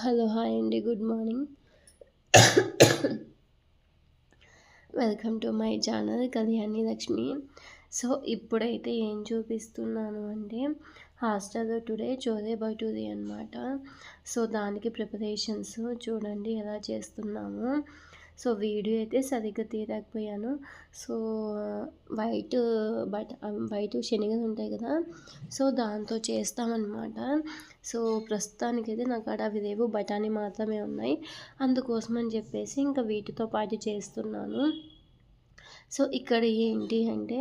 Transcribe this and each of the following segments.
Hello hi అండి. Good morning. Welcome to my channel Kalyani Lakshmi. So ఇప్పుడైతే ఏం చూపిస్తున్నాను అంటే హాస్టల్లో టుడే చోదే బటూరి అనమాట సో దానికి ప్రిపరేషన్స్ చూడండి ఎలా చేస్తున్నాము. సో వీడియో అయితే సరిగ్గా తీరకపోయాను సో వైట్ బట్ వైట్ శనగలు ఉంటాయి కదా సో దాంతో చేస్తామన్నమాట. సో ప్రస్తుతానికైతే నాకు అక్కడ అవి లేవు బఠానీ మాత్రమే ఉన్నాయి. అందుకోసం అని చెప్పేసి ఇంకా వీటితో పాటు చేస్తున్నాను. సో ఇక్కడ ఏంటి అంటే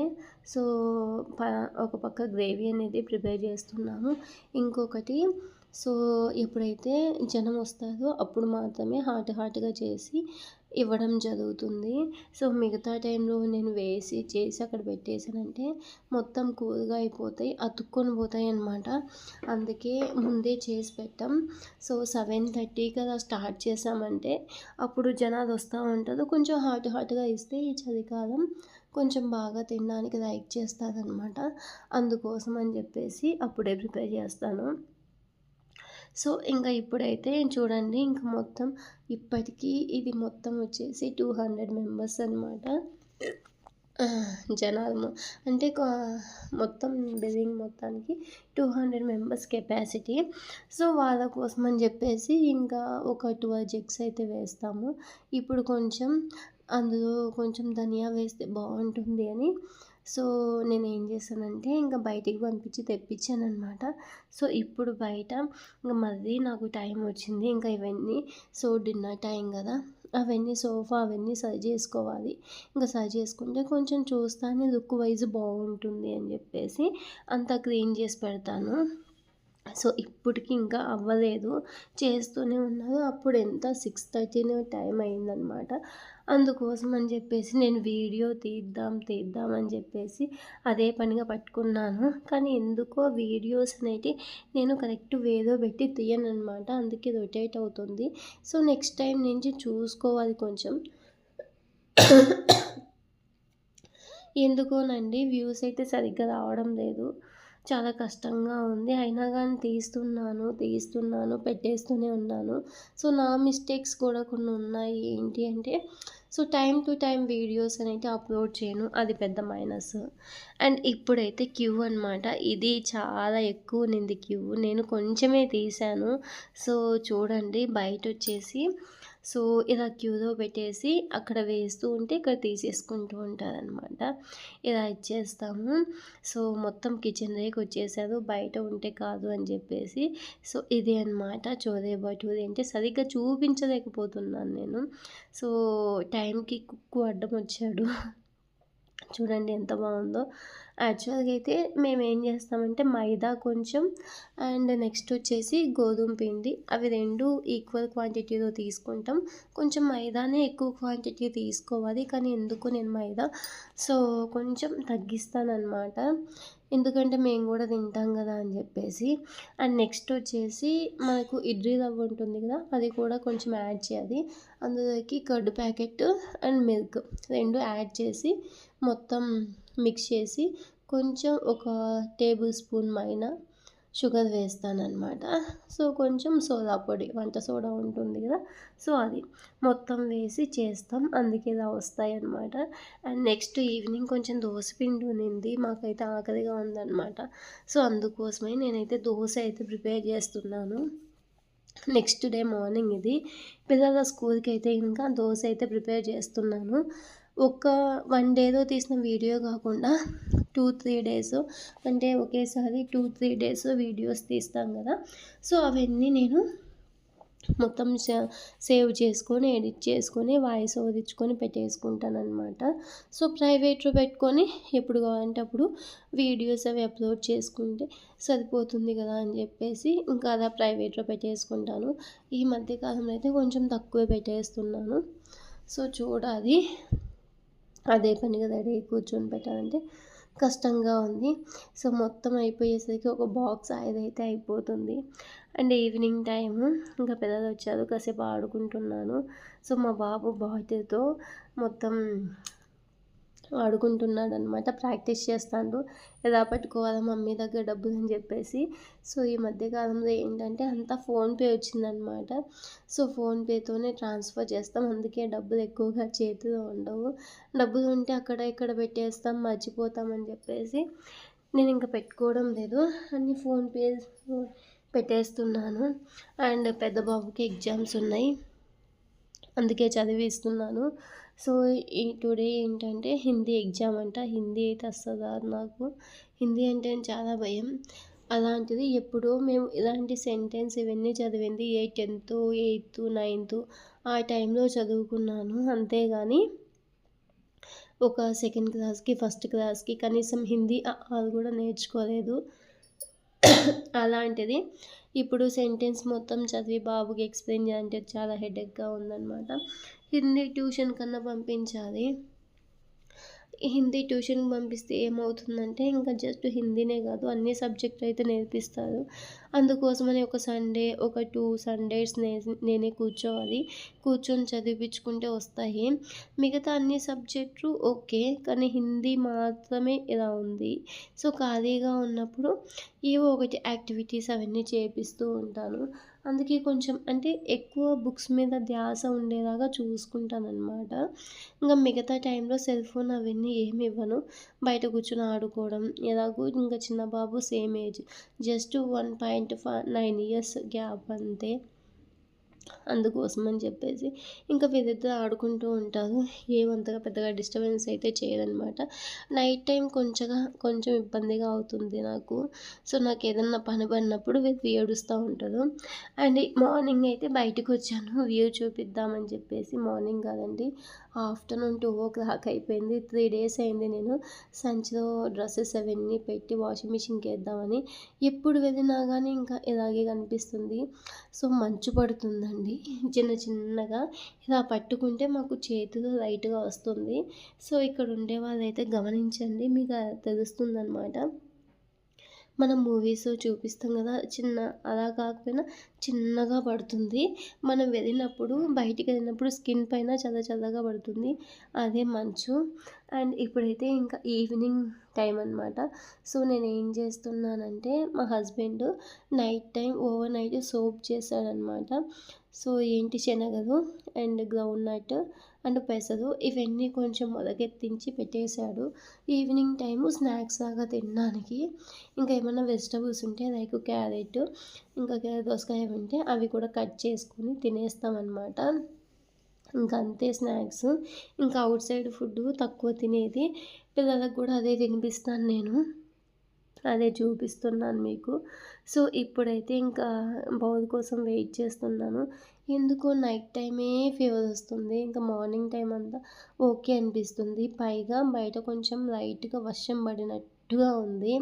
సో ఒక పక్క గ్రేవీ అనేది ప్రిపేర్ చేస్తున్నాము. ఇంకొకటి సో ఎప్పుడైతే జనం వస్తారో అప్పుడు మాత్రమే హాట్ హాట్గా చేసి ఇవ్వడం జరుగుతుంది. సో మిగతా టైంలో నేను వేసి చేసి అక్కడ పెట్టేసానంటే మొత్తం కూరగా అయిపోతాయి అతుక్కొని పోతాయి అన్నమాట. అందుకే ముందే చేసి పెట్టాం. సో సెవెన్ థర్టీ కదా స్టార్ట్ చేసామంటే అప్పుడు జనాలు వస్తూ ఉంటారు. కొంచెం హాట్ హాట్గా ఇస్తే ఈ చలికాలం కొంచెం బాగా తినడానికి లైక్ చేస్తారనమాట అందుకోసం అని చెప్పేసి అప్పుడే ప్రిపేర్ చేస్తాను. సో ఇంకా ఇప్పుడైతే చూడండి ఇంకా మొత్తం ఇప్పటికీ ఇది మొత్తం వచ్చేసి టూ హండ్రెడ్ మెంబర్స్ అనమాట జనాలు అంటే మొత్తం బిల్డింగ్ మొత్తానికి two hundred members capacity. So వాళ్ళ కోసం అని చెప్పేసి ఇంకా ఒక ట్వెల్వ్ జెగ్స్ అయితే వేస్తాము. ఇప్పుడు కొంచెం అందులో కొంచెం ధనియా వేస్తే బాగుంటుంది అని సో నేను ఏం చేశానంటే ఇంకా బయటికి పంపించి తెప్పించాను అనమాట సో ఇప్పుడు బయట ఇంకా మళ్ళీ నాకు టైం వచ్చింది. ఇంకా ఇవన్నీ సో డిన్నర్ టైం కదా. అవన్నీ సోఫా అవన్నీ సరి చేసుకోవాలి. ఇంకా సరి చేసుకుంటే కొంచెం చూస్తానే లుక్ వైజ్ బాగుంటుంది అని చెప్పేసి అంతా క్లీన్ చేసి పెడతాను. సో ఇప్పటికి ఇంకా అవ్వలేదు. చేస్తూనే ఉన్నారు అప్పుడు ఎంత? సిక్స్ థర్టీనే టైం అయిందనమాట అందుకోసం అని చెప్పేసి నేను వీడియో తీద్దాం తీద్దాం అని చెప్పేసి అదే పనిగా పట్టుకున్నాను. కానీ ఎందుకో వీడియోస్ అనేవి నేను కరెక్ట్ వేదో పెట్టి తీయను అనమాట అందుకే రొటేట్ అవుతుంది. సో నెక్స్ట్ టైం నుంచి చూసుకోవాలి కొంచెం. ఎందుకోనండి వ్యూస్ అయితే సరిగ్గా రావడం లేదు. చాలా కష్టంగా ఉంది. అయినా కానీ తీస్తున్నాను తీస్తున్నాను పెట్టేస్తూనే ఉన్నాను. సో నా మిస్టేక్స్ కూడా కొన్ని ఉన్నాయి. ఏంటి అంటే so time to time videos అనేది అప్లోడ్ చేయను. అది పెద్ద మైనస్. అండ్ ఇప్పుడైతే క్యూ అనమాట ఇది చాలా ఎక్కువ నింది క్యూ. నేను కొంచెమే తీశాను. సో చూడండి బయట వచ్చేసి సో ఇలా క్యూలో పెట్టేసి అక్కడ వేస్తూ ఉంటే ఇక్కడ తీసేసుకుంటూ ఉంటారనమాట ఇలా ఇచ్చేస్తాము. సో మొత్తం కిచెన్ దగ్గరికి వచ్చేసారు. బయట ఉంటే కాదు అని చెప్పేసి. సో ఇది అనమాట చోరే బటూరి అంటే సరిగ్గా చూపించలేకపోతున్నాను నేను. సో టైంకి కుక్కు అడ్డం వచ్చాడు. చూడండి ఎంత బాగుందో. యాక్చువల్గా అయితే మేము ఏం చేస్తామంటే మైదా కొంచెం అండ్ నెక్స్ట్ వచ్చేసి గోధుమ పిండి. అవి రెండు ఈక్వల్ క్వాంటిటీలో తీసుకుంటాం. కొంచెం మైదానే ఎక్కువ క్వాంటిటీ తీసుకోవాలి. కానీ ఎందుకు నేను మైదా? సో కొంచెం తగ్గిస్తానమాట ఎందుకంటే మేము కూడా తింటాం కదా అని చెప్పేసి. అండ్ నెక్స్ట్ వచ్చేసి మనకు ఇడ్లీ రవ్వ ఉంటుంది కదా అది కూడా కొంచెం యాడ్ చేయాలి. అందులోకి కర్డ్ ప్యాకెట్ అండ్ మిల్క్ రెండు యాడ్ చేసి మొత్తం మిక్స్ చేసి కొంచెం ఒక టేబుల్ స్పూన్ పైన షుగర్ వేస్తానమాట సో కొంచెం సోడా పొడి వంట సోడా ఉంటుంది కదా. సో అది మొత్తం వేసి చేస్తాం. అందుకే ఇలా వస్తాయి అన్నమాట అండ్ నెక్స్ట్ ఈవినింగ్ కొంచెం దోశ పిండి ఉన్నింది మాకైతే ఆకలిగా ఉందన్నమాట. సో అందుకోసమే నేనైతే దోశ అయితే ప్రిపేర్ చేస్తున్నాను. నెక్స్ట్ డే మార్నింగ్ ఇది. పిల్లల స్కూల్కి అయితే ఇంకా దోశ అయితే ప్రిపేర్ చేస్తున్నాను. ఒక వన్ డేలో తీసిన వీడియో కాకుండా టూ త్రీ డేస్ అంటే ఒకేసారి టూ త్రీ డేస్ వీడియోస్ తీస్తాం కదా. సో అవన్నీ నేను మొత్తం సేవ్ చేసుకొని ఎడిట్ చేసుకొని వాయిస్ ఓదించుకొని పెట్టేసుకుంటాను అనమాట సో ప్రైవేట్లో పెట్టుకొని ఎప్పుడు కావాలంటే అప్పుడు వీడియోస్ అవి అప్లోడ్ చేసుకుంటే సరిపోతుంది కదా అని చెప్పేసి ఇంకా అలా ప్రైవేట్లో పెట్టేసుకుంటాను. ఈ మధ్యకాలంలో అయితే కొంచెం తక్కువ పెట్టేస్తున్నాను. సో చూడాలి. అదే పనిగా రెడీ కూర్చొని పెట్టాలంటే కష్టంగా ఉంది. సో మొత్తం అయిపోయేసరికి ఒక బాక్స్ అయితే అయిపోతుంది. అండ్ ఈవినింగ్ టైము ఇంకా పిల్లలు వచ్చారు కాసేపు ఆడుకుంటున్నాను. సో మా బాబు బాటిల్తో మొత్తం ఆడుకుంటున్నాడనమాట ప్రాక్టీస్ చేస్తాడు. ఎలా పట్టుకోవాలా మమ్మీ దగ్గర డబ్బులు అని చెప్పేసి. సో ఈ మధ్యకాలంలో ఏంటంటే అంతా ఫోన్పే వచ్చిందనమాట సో ఫోన్పేతోనే ట్రాన్స్ఫర్ చేస్తాం. అందుకే డబ్బులు ఎక్కువగా చేతిలో ఉండవు. డబ్బులు ఉంటే అక్కడ ఇక్కడ పెట్టేస్తాం మర్చిపోతామని చెప్పేసి. నేను ఇంకా పెట్టుకోవడం లేదు. అన్ని ఫోన్పే పెట్టేస్తున్నాను. అండ్ పెద్ద బాబుకి ఎగ్జామ్స్ ఉన్నాయి. అందుకే చదివిస్తున్నాను. సో ఈ టుడే ఏంటంటే హిందీ ఎగ్జామ్ అంట. హిందీ అయితే అస్సలు నాకు. హిందీ అంటే చాలా భయం. అలాంటిది ఎప్పుడో మేము ఇలాంటి సెంటెన్స్ ఇవన్నీ చదివింది ఏ టెన్త్ ఎయిత్ నైన్త్ ఆ టైంలో చదువుకున్నాను. అంతేగాని ఒక సెకండ్ క్లాస్కి ఫస్ట్ క్లాస్కి కనీసం హిందీ అది కూడా నేర్చుకోలేదు. అలాంటిది ఇప్పుడు సెంటెన్స్ మొత్తం చదివి బాబుకి ఎక్స్ప్లెయిన్ చేయాలంటే చాలా హెడేక్గా ఉందన్నమాట. హిందీ ట్యూషన్ కన్నా పంపించాలి. హిందీ ట్యూషన్కి పంపిస్తే ఏమవుతుందంటే ఇంకా జస్ట్ హిందీనే కాదు అన్ని సబ్జెక్టులు అయితే నేర్పిస్తారు. అందుకోసమని ఒక సండే ఒక టూ సండేస్ నే నేనే కూర్చోవాలి. కూర్చొని చదివించుకుంటే వస్తాయి. మిగతా అన్ని సబ్జెక్టులు ఓకే కానీ హిందీ మాత్రమే ఇలా ఉంది. సో ఖాళీగా ఉన్నప్పుడు ఏవో ఒకటి యాక్టివిటీస్ అవన్నీ చేపిస్తూ ఉంటాను. అందుకే కొంచెం అంటే ఎక్కువ బుక్స్ మీద ధ్యాస ఉండేలాగా చూసుకుంటానన్నమాట. ఇంకా మిగతా టైంలో సెల్ ఫోన్ అవన్నీ ఏమి ఇవ్వను. బయట కూర్చొని ఆడుకోవడం ఎలాగో ఇంకా చిన్న బాబు same age just one point five nine years gap అంతే. అందుకోసం అని చెప్పేసి ఇంకా వీరిద్దరు ఆడుకుంటూ ఉంటారు. ఏమంతగా పెద్దగా డిస్టర్బెన్స్ అయితే చేయదనమాట నైట్ టైం కొంచెంగా కొంచెం ఇబ్బందిగా అవుతుంది నాకు. సో నాకు ఏదన్నా పని పడినప్పుడు వీరు ఏడుస్తూ ఉంటారు. అండ్ మార్నింగ్ అయితే బయటకు వచ్చాను. వ్యూ చూపిద్దామని చెప్పేసి మార్నింగ్ కాదండి ఆఫ్టర్నూన్ టూ ఓ క్లాక్ అయిపోయింది. త్రీ డేస్ అయింది నేను సంచిలో డ్రెస్సెస్ అవన్నీ పెట్టి వాషింగ్ మిషన్కి వేద్దామని. ఎప్పుడు వెళ్ళినా కానీ ఇంకా ఇలాగే కనిపిస్తుంది. సో మంచు పడుతుందండి చిన్న చిన్నగా ఇలా పట్టుకుంటే మాకు చేతిలో లైట్గా వస్తుంది. సో ఇక్కడ ఉండే వాళ్ళైతే గమనించండి మీకు తెలుస్తుందనమాట మనం మూవీస్ చూపిస్తాం కదా చిన్న అలా కాకపోయినా చిన్నగా పడుతుంది. మనం వెళ్ళినప్పుడు బయటికి వెళ్ళినప్పుడు స్కిన్ పైన చల్ల చల్లగా పడుతుంది. అదే మంచు. అండ్ ఇప్పుడైతే ఇంకా ఈవినింగ్ టైం అనమాట సో నేను ఏం చేస్తున్నానంటే మా husband night time overnight soak చేశాడనమాట సో ఏంటి శనగలు అండ్ గ్రౌండ్ నట్ అండ్ పెసరు ఇవన్నీ కొంచెం మొదకెత్తించి పెట్టేశాడు. ఈవినింగ్ టైము స్నాక్స్ లాగా తినడానికి. ఇంకా ఏమైనా వెజిటబుల్స్ ఉంటే లైక్ క్యారెట్ ఇంకా దోసకాయ ఉంటే అవి కూడా కట్ చేసుకొని తినేస్తామన్నమాట ఇంకా అంతే స్నాక్స్. ఇంకా అవుట్ సైడ్ ఫుడ్ తక్కువ తినేది. పిల్లలకు కూడా అదే తినిపిస్తాను నేను. అదే చూపిస్తున్నాను మీకు. సో ఇప్పుడైతే ఇంకా బౌల్ కోసం వెయిట్ చేస్తున్నాను. ఎందుకో నైట్ టైమే ఫీవర్ వస్తుంది. ఇంకా మార్నింగ్ టైం అంతా ఓకే అనిపిస్తుంది. పైగా బయట కొంచెం లైట్గా వర్షం పడినట్టుగా ఉంది.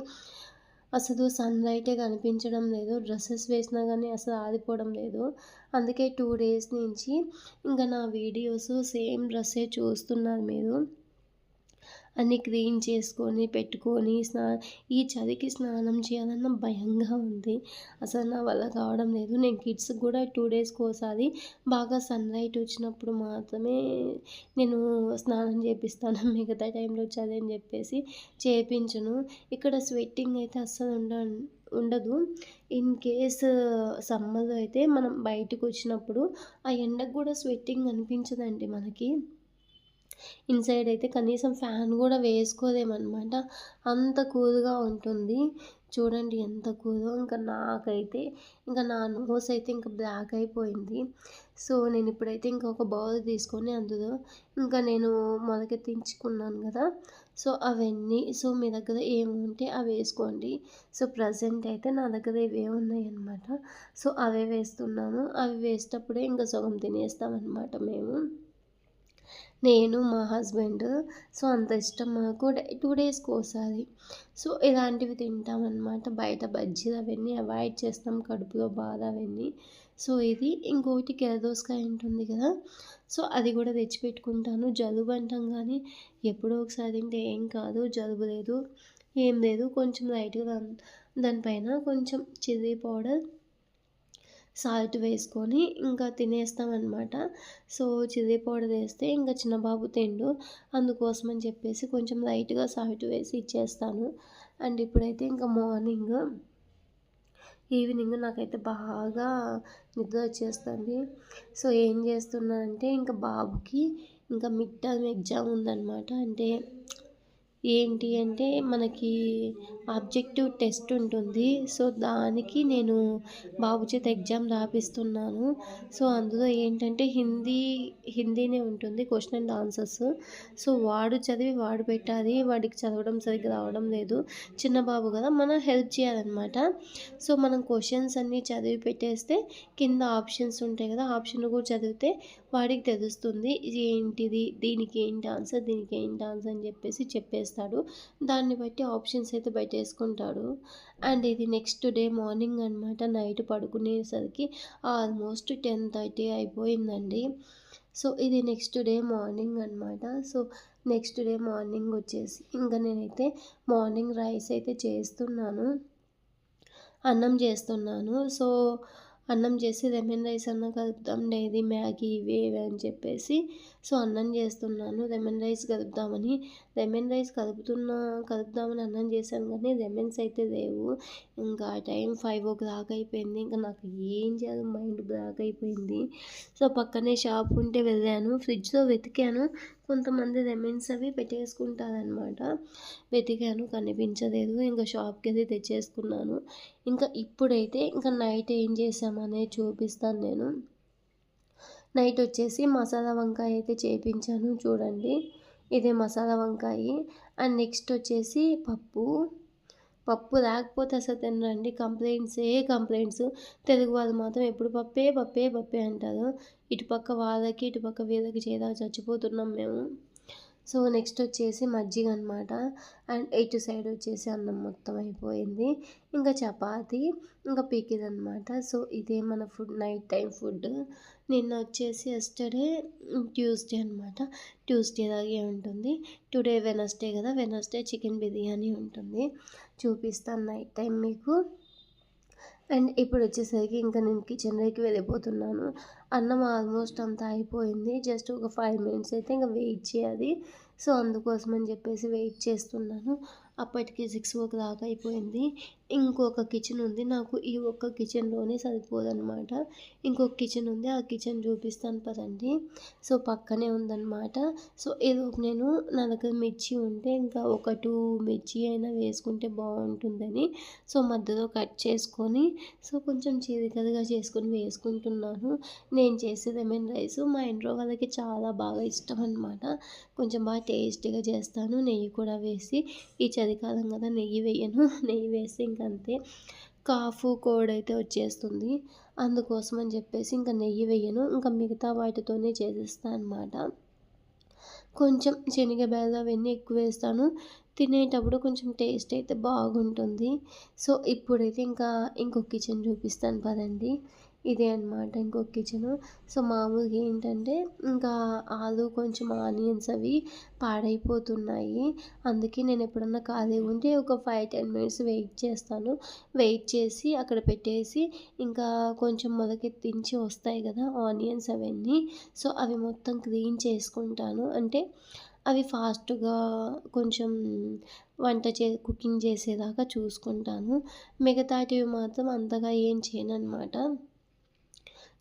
అసలు సన్ లైటే కనిపించడం లేదు. డ్రెస్సెస్ వేసినా కానీ అసలు ఆరిపోవడం లేదు. అందుకే టూ డేస్ నుంచి ఇంకా నా వీడియోస్ సేమ్ డ్రెస్సే చూస్తున్నారు మీరు. అన్నీ క్లీన్ చేసుకొని పెట్టుకొని స్నా ఈ చలికి స్నానం చేయాలన్న భయంగా ఉంది. అసలు నా వల్ల కావడం లేదు. నేను కిడ్స్ కూడా టూ డేస్కి ఒకసారి బాగా సన్లైట్ వచ్చినప్పుడు మాత్రమే నేను స్నానం చేపిస్తాను. మిగతా టైంలో చలి అని చెప్పేసి చేయించను ఇక్కడ స్వెట్టింగ్ అయితే అస్సలు ఉండ ఉండదు. ఇన్ కేస్ సమ్మర్లో అయితే మనం బయటకు వచ్చినప్పుడు ఆ ఎండకు కూడా స్వెట్టింగ్ అనిపించదండి మనకి. ఇన్సైడ్ అయితే కనీసం ఫ్యాన్ కూడా వేసుకోలేమన్నమాట. అంత కూల్గా ఉంటుంది. చూడండి ఎంత కూలో ఇంకా నాకైతే ఇంకా నా నోస్ అయితే ఇంకా బ్లాక్ అయిపోయింది. సో నేను ఇప్పుడైతే ఇంకా ఒక బౌల్ తీసుకొని అందులో ఇంకా నేను మొలకెత్తించుకున్నాను కదా. సో అవన్నీ సో మీ దగ్గర ఏముంటే అవి వేసుకోండి. సో ప్రజెంట్ అయితే నా దగ్గర ఇవే ఉన్నాయి అనమాట సో అవే వేస్తున్నాను. అవి వేసేటప్పుడే ఇంకా సగం తినేస్తామన్నమాట మేము. నేను మా హస్బెండ్. సో అంత ఇష్టం మాకు. టూ డేస్కి ఒకసారి సో ఇలాంటివి తింటామన్నమాట బయట బజ్జీలు అవన్నీ అవాయిడ్ చేస్తాం. కడుపులో బాధ అవన్నీ. సో ఇది. ఇంకోటి కెరదోసకాయ ఉంటుంది కదా. సో అది కూడా తెచ్చిపెట్టుకుంటాను. జలుబు అంటాం కానీ ఎప్పుడో ఒకసారి తింటే ఏం కాదు. జలుబు లేదు. ఏం లేదు. కొంచెం లైట్గా దానిపైన కొంచెం చిల్లీ పౌడర్ సాల్ట్ వేసుకొని ఇంకా తినేస్తామన్నమాట. సో చిల్లీ పౌడర్ వేస్తే ఇంకా చిన్న బాబు తిండు. అందుకోసం అని చెప్పేసి కొంచెం లైట్గా సాల్ట్ వేసి ఇచ్చేస్తాను. అండ్ ఇప్పుడైతే ఇంకా మార్నింగ్ ఈవినింగ్ నాకైతే బాగా నిద్ర వచ్చేస్తుంది. సో ఏం చేస్తున్నానంటే ఇంకా బాబుకి ఇంకా మిడ్ టర్మ్ ఎగ్జామ్ ఉందన్నమాట. అంటే ఏంటి అంటే మనకి ఆబ్జెక్టివ్ టెస్ట్ ఉంటుంది. సో దానికి నేను బాబు చేత ఎగ్జామ్ రాపిస్తున్నాను. సో అందులో ఏంటంటే హిందీ హిందీనే ఉంటుంది క్వశ్చన్ అండ్ ఆన్సర్స్. సో వాడు చదివి వాడు పెట్టాలి. వాడికి చదవడం సరిగ్గా రావడం లేదు. చిన్న బాబు కదా మనం హెల్ప్ చేయాలన్నమాట. సో మనం క్వశ్చన్స్ అన్నీ చదివి పెట్టేస్తే కింద ఆప్షన్స్ ఉంటాయి కదా ఆప్షన్ కూడా చదివితే వాడికి తెలుస్తుంది ఇది ఏంటిది దీనికి ఏంటి ఆన్సర్? దీనికి ఏంటి ఆన్సర్? అని చెప్పేసి చెప్పేస్తాడు. దాన్ని బట్టి ఆప్షన్స్ అయితే పెట్టేసుకుంటాడు అండ్ ఇది నెక్స్ట్ డే మార్నింగ్ అనమాట నైట్ పడుకునేసరికి ఆల్మోస్ట్ టెన్ థర్టీ అయిపోయిందండి. సో ఇది నెక్స్ట్ డే మార్నింగ్ అనమాట సో నెక్స్ట్ డే మార్నింగ్ వచ్చేసి ఇంకా నేనైతే మార్నింగ్ రైస్ అయితే చేస్తున్నాను. అన్నం చేస్తున్నాను. సో అన్నం చేసి లెమన్ రైస్ అన్న కలుపుదాం లేదు మ్యాగీ ఇవి ఇవి అని చెప్పేసి. సో అన్నం చేస్తున్నాను లెమన్ రైస్ కలుపుదామని. లెమన్ రైస్ కలుపుతున్నా కలుపుదామని అన్నం చేశాను కానీ లెమన్స్ అయితే లేవు. ఇంకా టైం ఫైవ్ ఓ క్లాక్ అయిపోయింది. ఇంకా నాకు ఏం చేయాలి మైండ్ బ్లాక్ అయిపోయింది. సో పక్కనే షాప్ ఉంటే వెళ్ళాను ఫ్రిడ్జ్లో వెతికాను. కొంతమంది లెమన్స్ అవి పెట్టేసుకుంటారనమాట వెతికాను కనిపించలేదు. ఇంకా షాప్కి వెళ్ళి తెచ్చేసుకున్నాను. ఇంకా ఇప్పుడైతే ఇంకా నైట్ ఏం చేసామనేది చూపిస్తాను నేను. నైట్ వచ్చేసి మసాలా వంకాయ అయితే చేపించాను. చూడండి. ఇదే మసాలా వంకాయ. అండ్ నెక్స్ట్ వచ్చేసి పప్పు. పప్పు లేకపోతే అసలు తినరండి. కంప్లైంట్సే కంప్లైంట్స్. తెలుగు వాళ్ళు మాత్రం ఎప్పుడు పప్పే పప్పే పప్పే అంటారు. ఇటుపక్క వాళ్ళకి ఇటుపక్క వీళ్ళకి చేదా చచ్చిపోతున్నాం మేము. సో నెక్స్ట్ వచ్చేసి మజ్జిగ అనమాట అండ్ ఇటు సైడ్ వచ్చేసి అన్నం మొత్తం అయిపోయింది. ఇంకా చపాతి ఇంకా పికిల్ అనమాట సో ఇదే మన ఫుడ్ నైట్ టైం ఫుడ్. నిన్న వచ్చేసి ఎస్టర్డే ట్యూస్డే అనమాట ట్యూస్డే లాగే ఉంటుంది. టుడే వెనస్డే కదా వెనస్డే చికెన్ బిర్యానీ ఉంటుంది. చూపిస్తాను నైట్ టైం మీకు. అండ్ ఇప్పుడు వచ్చేసరికి ఇంకా నేను కిచెన్లోకి వెళ్ళిపోతున్నాను. అన్నం ఆల్మోస్ట్ అంతా అయిపోయింది. జస్ట్ ఒక ఫైవ్ మినిట్స్ అయితే ఇంకా వెయిట్ చేయాలి. సో అందుకోసం అని చెప్పేసి వెయిట్ చేస్తున్నాను. అప్పటికి సిక్స్ ఓ క్లాక్ అయిపోయింది. ఇంకొక కిచెన్ ఉంది. నాకు ఈ ఒక్క కిచెన్లోనే సరిపోదన్నమాట. ఇంకొక కిచెన్ ఉంది. ఆ కిచెన్ చూపిస్తాను పదండి. సో పక్కనే ఉందన్నమాట. సో ఏదో నేను నా దగ్గర మిర్చి ఉంటే ఇంకా ఒక టూ మిర్చి అయినా వేసుకుంటే బాగుంటుందని సో మధ్యలో కట్ చేసుకొని సో కొంచెం చీరికలుగా చేసుకొని వేసుకుంటున్నాను. నేను చేసే లెమన్ రైస్. మా ఇంట్లో వాళ్ళకి చాలా బాగా ఇష్టం అనమాట కొంచెం బాగా టేస్టీగా చేస్తాను. నెయ్యి కూడా వేసి ఈ చలికాలం కదా నెయ్యి వేయను. నెయ్యి వేసి ఇంకా అంతే. కాఫు కోడ్ అయితే వచ్చేస్తుంది. అందుకోసం అని చెప్పేసి ఇంకా నెయ్యి వేయను. ఇంకా మిగతా వాటితోనే చేసేస్తాను అనమాట కొంచెం శనగబేద అవన్నీ ఎక్కువ వేస్తాను. తినేటప్పుడు కొంచెం టేస్ట్ అయితే బాగుంటుంది. సో ఇప్పుడైతే ఇంకా ఇంకొక కిచెన్ చూపిస్తాను పదండి. ఇదే అనమాట ఇంకొక కిచెను సో మామూలుగా ఏంటంటే ఇంకా ఆలు కొంచెం ఆనియన్స్ అవి పాడైపోతున్నాయి. అందుకే నేను ఎప్పుడన్నా ఖాళీగా ఉంటే ఒక ఫైవ్ టెన్ మినిట్స్ వెయిట్ చేస్తాను. వెయిట్ చేసి అక్కడ పెట్టేసి ఇంకా కొంచెం మొలకెత్తించి వస్తాయి కదా ఆనియన్స్ అవన్నీ. సో అవి మొత్తం క్లీన్ చేసుకుంటాను. అంటే అవి ఫాస్ట్గా కొంచెం వంట చే కుకింగ్ చేసేదాకా చూసుకుంటాను. మిగతాటివి మాత్రం అంతగా ఏం చేయను అనమాట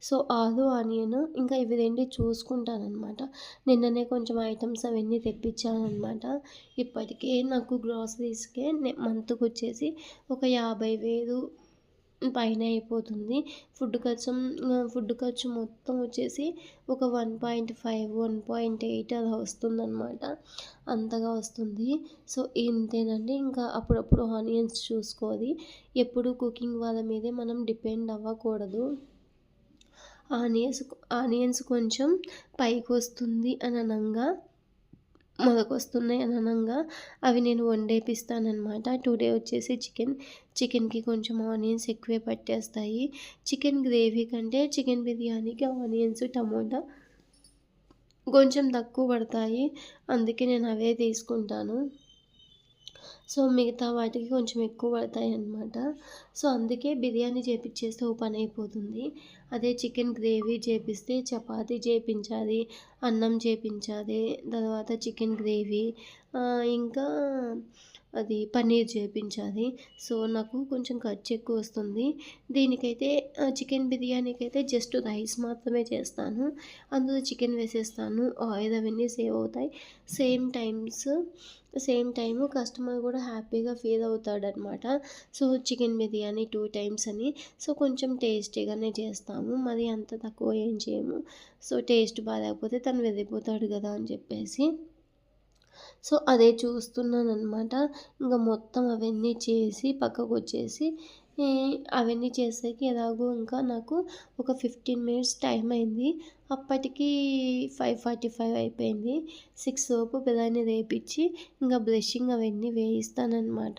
సో ఆలు ఆనియన్ ఇంకా ఇవి రెండు చూసుకుంటానమాట నిన్ననే కొంచెం ఐటమ్స్ అవన్నీ తెప్పించానమాట ఇప్పటికే నాకు గ్రాసరీస్కే మంత్కి వచ్చేసి ఒక యాభై వేలు పైన అయిపోతుంది. ఫుడ్ ఖర్చు ఫుడ్ ఖర్చు మొత్తం వచ్చేసి ఒక one point five one point eight అలా వస్తుందన్నమాట. అంతగా వస్తుంది. సో ఇంతేనండి. ఇంకా అప్పుడప్పుడు ఆనియన్స్ చూసుకోవాలి. ఎప్పుడు కుకింగ్ వాళ్ళ మీదే మనం డిపెండ్ అవ్వకూడదు. ఆనియన్స్ ఆనియన్స్ కొంచెం పైకి వస్తుంది అననంగా మొదకొస్తున్నాయి అననంగా. అవి నేను వండేపిస్తానమాట టుడే వచ్చేసి చికెన్ చికెన్కి కొంచెం ఆనియన్స్ ఎక్కువే పట్టేస్తాయి. చికెన్ గ్రేవీ కంటే చికెన్ బిర్యానీకి ఆనియన్స్ టమోటా కొంచెం తక్కువ పడతాయి. అందుకే నేను అవే తీసుకుంటాను. సో మిగతా వాటికి కొంచెం ఎక్కువ పడతాయి అన్నమాట సో అందుకే బిర్యానీ చేపించేస్తే ఓ పని అయిపోతుంది. అదే చికెన్ గ్రేవీ చేపిస్తే చపాతీ చేపించాలి అన్నం చేపించాలి తర్వాత చికెన్ గ్రేవీ. ఇంకా అది పన్నీర్ చేపించాలి. సో నాకు కొంచెం ఖర్చు ఎక్కువ వస్తుంది. దీనికైతే చికెన్ బిర్యానీకి అయితే జస్ట్ రైస్ మాత్రమే చేస్తాను. అందులో చికెన్ వేసేస్తాను. ఆయిల్ అవన్నీ సేవ్ అవుతాయి. Same times same time customer కూడా హ్యాపీగా feel అవుతాడనమాట. So chicken biryani two times అని. సో కొంచెం టేస్టీగానే చేస్తాము. మరి అంత తక్కువ ఏం చేయము. సో టేస్ట్ బాగాలేకపోతే తను వెళ్ళిపోతాడు కదా అని చెప్పేసి. సో అదే చూస్తున్నాను అనమాట ఇంకా మొత్తం అవన్నీ చేసి పక్కకు వచ్చేసి అవన్నీ చేసేకి ఎలాగో ఇంకా నాకు ఒక ఫిఫ్టీన్ మినిట్స్ టైం అయింది. అప్పటికి ఫైవ్ ఫార్టీ ఫైవ్ అయిపోయింది. సిక్స్ లోపు పిల్లని రేపించి ఇంకా బ్రషింగ్ అవన్నీ వేయిస్తానమాట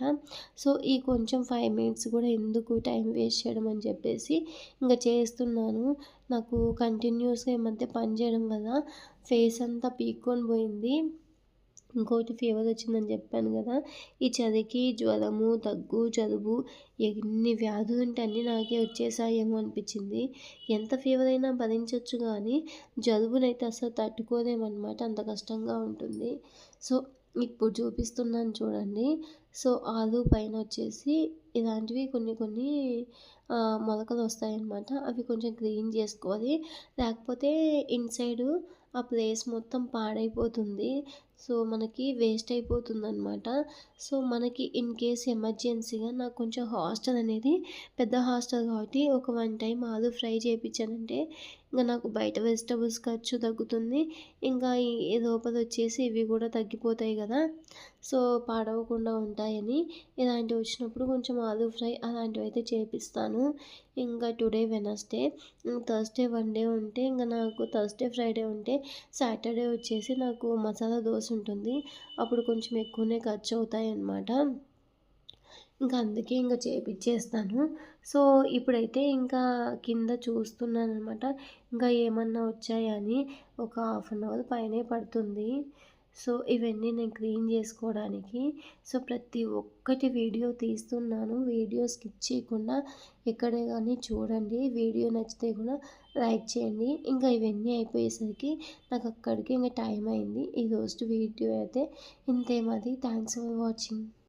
సో ఈ కొంచెం ఫైవ్ మినిట్స్ కూడా ఎందుకు టైం వేస్ట్ చేయడం అని చెప్పేసి ఇంకా చేస్తున్నాను. నాకు కంటిన్యూస్గా ఈ మధ్య పని చేయడం వల్ల ఫేస్ అంతా పీక్కొని పోయింది. ఇంకోటి ఫీవర్ వచ్చిందని చెప్పాను కదా ఈ చలికి జ్వరము దగ్గు జలుబు ఎన్ని వ్యాధులు ఉంటే అన్నీ నాకే వచ్చేసాయేమో అనిపించింది. ఎంత ఫీవర్ అయినా భరించవచ్చు కానీ జలుబునైతే అసలు తట్టుకోలేమన్నమాట అంత కష్టంగా ఉంటుంది. సో ఇప్పుడు చూపిస్తున్నాను చూడండి. సో ఆలు పైన వచ్చేసి ఇలాంటివి కొన్ని కొన్ని మొలకలు వస్తాయన్నమాట. అవి కొంచెం క్లీన్ చేసుకోవాలి. లేకపోతే ఇన్సైడు ఆ ప్లేస్ మొత్తం పాడైపోతుంది. సో మనకి వేస్ట్ అయిపోతుందనమాట సో మనకి ఇన్ కేస్ ఎమర్జెన్సీగా నాకు కొంచెం హాస్టల్ అనేది పెద్ద హాస్టల్ కాబట్టి ఒక వన్ టైం ఆలు ఫ్రై చేయించానంటే ఇంకా నాకు బయట వెజిటబుల్స్ ఖర్చు తగ్గుతుంది. ఇంకా ఈ లోపల వచ్చేసి ఇవి కూడా తగ్గిపోతాయి కదా. సో పాడవకుండా ఉంటాయని ఇలాంటివి వచ్చినప్పుడు కొంచెం ఆలు ఫ్రై అలాంటివి అయితే చేపిస్తాను. ఇంకా today Wednesday Thursday one day ఉంటే ఇంకా నాకు థర్స్డే ఫ్రైడే ఉంటే సాటర్డే వచ్చేసి నాకు మసాలా దోశ ఉంటుంది అప్పుడు కొంచెం ఎక్కువనే ఖర్చు అవుతాయి అన్నమాట ఇంకా అందుకే ఇంకా చేపిచ్చేస్తాను. సో ఇప్పుడైతే ఇంకా కింద చూస్తున్నాను అనమాట ఇంకా ఏమన్నా వచ్చాయా అని ఒక హాఫ్ అన్ అవర్ పైనే పడుతుంది. సో ఇవన్నీ నేను క్లీన్ చేసుకోవడానికి. సో ప్రతి ఒక్కటి వీడియో తీస్తున్నాను. వీడియో స్కిప్ చేయకుండా ఎక్కడే కానీ చూడండి. వీడియో నచ్చితే కూడా లైక్ చేయండి. ఇంకా ఇవన్నీ అయిపోయేసరికి నాకు అక్కడికి ఇంకా టైం అయింది. ఈ రోజు వీడియో అయితే ఇంతే మాది థ్యాంక్స్ ఫర్ వాచింగ్.